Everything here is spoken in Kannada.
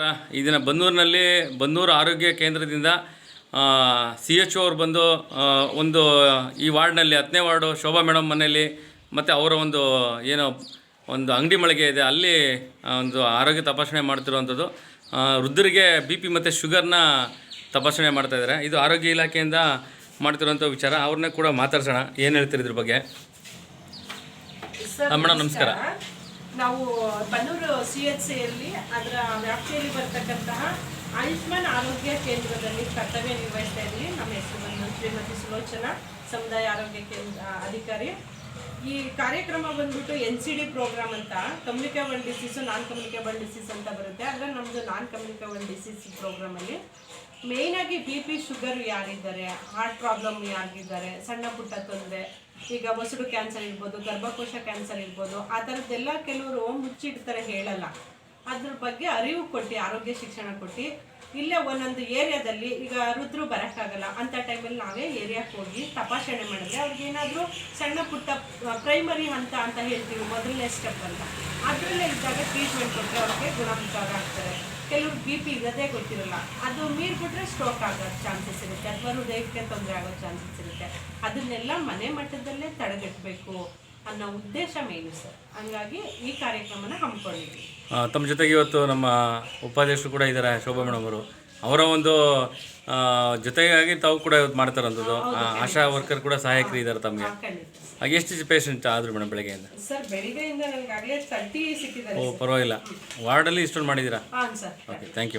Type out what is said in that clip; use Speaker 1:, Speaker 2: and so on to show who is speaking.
Speaker 1: ನಮಸ್ಕಾರ ಈ ದಿನ ಬನ್ನೂರಿನಲ್ಲಿ ಬನ್ನೂರು ಆರೋಗ್ಯ ಕೇಂದ್ರದಿಂದ ಸಿ ಎಚ್ ಅವ್ರು ಬಂದು ಒಂದು ಈ ವಾರ್ಡ್ನಲ್ಲಿ ಹತ್ತನೇ ವಾರ್ಡು ಶೋಭಾ ಮೇಡಮ್ ಮನೆಯಲ್ಲಿ ಮತ್ತು ಅವರ ಒಂದು ಏನೋ ಒಂದು ಅಂಗಡಿ ಮಳಿಗೆ ಇದೆ ಅಲ್ಲಿ ಒಂದು ಆರೋಗ್ಯ ತಪಾಸಣೆ ಮಾಡ್ತಿರುವಂಥದ್ದು. ವೃದ್ಧರಿಗೆ ಬಿ ಪಿ ಮತ್ತು ಶುಗರ್ನ ತಪಾಸಣೆ ಮಾಡ್ತಾಯಿದ್ದಾರೆ ಇದು ಆರೋಗ್ಯ ಇಲಾಖೆಯಿಂದ ಮಾಡ್ತಿರೋಂಥ ವಿಚಾರ. ಅವ್ರನ್ನೇ ಕೂಡ ಮಾತಾಡ್ಸೋಣ. ಏನು ಹೇಳ್ತೀರಿ ಇದ್ರ ಬಗ್ಗೆ? ಮೇಡಮ್, ನಮಸ್ಕಾರ.
Speaker 2: ನಾವು ಬನ್ನೂರು ಸಿ ಎಚ್ ಸಿಯಲ್ಲಿ ಅದರ ವ್ಯಾಪ್ತಿಯಲ್ಲಿ ಬರ್ತಕ್ಕಂತಹ ಆಯುಷ್ಮಾನ್ ಆರೋಗ್ಯ ಕೇಂದ್ರದಲ್ಲಿ ಕರ್ತವ್ಯ ನಿರ್ವಹಿಸ್ತಾ ಇದ್ದೀವಿ ನಮ್ಮ ಹೆಸರು ಬಂದು ಶ್ರೀಮತಿ ಸುಲೋಚನಾ ಸಮುದಾಯ ಆರೋಗ್ಯ ಕೇಂದ್ರ ಅಧಿಕಾರಿ. ಈ ಕಾರ್ಯಕ್ರಮ ಬಂದ್ಬಿಟ್ಟು ಎನ್ ಸಿ ಡಿ ಪ್ರೋಗ್ರಾಮ್ ಅಂತ communicable disease non communicable disease ಅಂತ ಬರುತ್ತೆ. ಆದರೆ ನಮ್ಮದು ನಾನ್ ಕಮ್ಯುನಿಕೇಬಲ್ ಡಿಸೀಸ್ ಪ್ರೋಗ್ರಾಮಲ್ಲಿ ಮೇಯ್ನಾಗಿ ಬಿ ಪಿ ಶುಗರ್ ಯಾರಿದ್ದಾರೆ, ಹಾರ್ಟ್ ಪ್ರಾಬ್ಲಮ್ ಯಾರಿದ್ದಾರೆ, ಸಣ್ಣ ಪುಟ್ಟ ತೊಂದರೆ ಈಗ ಮೊಸರು ಕ್ಯಾನ್ಸರ್ ಇರ್ಬೋದು, ಗರ್ಭಕೋಶ ಕ್ಯಾನ್ಸರ್ ಇರ್ಬೋದು, ಆ ಥರದ್ದೆಲ್ಲ ಕೆಲವರು ಮುಚ್ಚಿಡ್ತಾರೆ ಹೇಳಲ್ಲ. ಅದ್ರ ಬಗ್ಗೆ ಅರಿವು ಕೊಟ್ಟು, ಆರೋಗ್ಯ ಶಿಕ್ಷಣ ಕೊಟ್ಟು, ಇಲ್ಲೇ ಒಂದೊಂದು ಏರಿಯಾದಲ್ಲಿ ಈಗ ರುದ್ರು ಬರೋಕ್ಕಾಗಲ್ಲ, ಅಂಥ ಟೈಮಲ್ಲಿ ನಾವೇ ಏರಿಯಾಕ್ಕೆ ಹೋಗಿ ತಪಾಸಣೆ ಮಾಡಿದ್ರೆ ಅವ್ರಿಗೆ ಏನಾದರೂ ಸಣ್ಣ ಪುಟ್ಟ ಪ್ರೈಮರಿ ಹಂತ ಅಂತ ಹೇಳ್ತೀವಿ, ಮೊದಲನೇ ಸ್ಟೆಪ್ ಅಂತ. ಅದರಲ್ಲೇ ಇದ್ದಾಗ ಟ್ರೀಟ್ಮೆಂಟ್ ಕೊಟ್ಟರೆ ಅವ್ರಿಗೆ ಗುಣಮುಖ ಆಗ್ತಾರೆ ಕೆಲವ್ರು ಬಿ ಪಿ ಇರೋದೇ ಗೊತ್ತಿರಲ್ಲ. ಅದು ಮೀರ್ಬಿಟ್ರೆ ಸ್ಟ್ರೋಕ್ ಆಗೋ ಚಾನ್ಸಸ್ ಇರುತ್ತೆ. ಅಥವಾ ಹೃದಯಕ್ಕೆ ತೊಂದರೆ ಆಗೋ ಚಾನ್ಸಸ್ ಇರುತ್ತೆ. ಅದನ್ನೆಲ್ಲ ಮನೆ ಮಟ್ಟದಲ್ಲೇ ತಡೆಗಟ್ಟಬೇಕು ಅನ್ನೋ ಉದ್ದೇಶ ಮೇನು ಸರ್. ಹಂಗಾಗಿ ಈ ಕಾರ್ಯಕ್ರಮನ ಹಮ್ಮಿಕೊಂಡಿದ್ವಿ
Speaker 1: ತಮ್ಮ ಜೊತೆಗೆ ಇವತ್ತು ನಮ್ಮ ಉಪಾಧ್ಯಕ್ಷರು ಕೂಡ ಇದ್ದಾರೆ ಶೋಭಾ ಮೇಡಮ್ ಅವರು. ಅವರ ಒಂದು ಜೊತೆಗಾಗಿ ತಾವು ಕೂಡ ಇವತ್ತು ಮಾಡ್ತಾರಂಥದ್ದು ಆಶಾ ವರ್ಕರ್ ಕೂಡ ಸಹಾಯಕರು ಇದ್ದಾರೆ ತಮಗೆ. ಹಾಗೆ ಎಷ್ಟು ಪೇಷಂಟ್ ಆದರು ಮೇಡಮ್ ಬೆಳಗ್ಗೆಯಿಂದ?
Speaker 2: ಸರ್ ಬೆಳಿಗ್ಗೆಯಿಂದ ನನಗಾಗಲೇ ತರ್ಟಿ ಸಿಕ್ಕಿದ್ದಾರೆ
Speaker 1: ಓ ಪರವಾಗಿಲ್ಲ. ವಾರ್ಡಲ್ಲಿ ಇಷ್ಟೊಂದು ಮಾಡಿದ್ದೀರಾ?
Speaker 2: ಹಾಂ ಸರ್.
Speaker 1: Okay thank you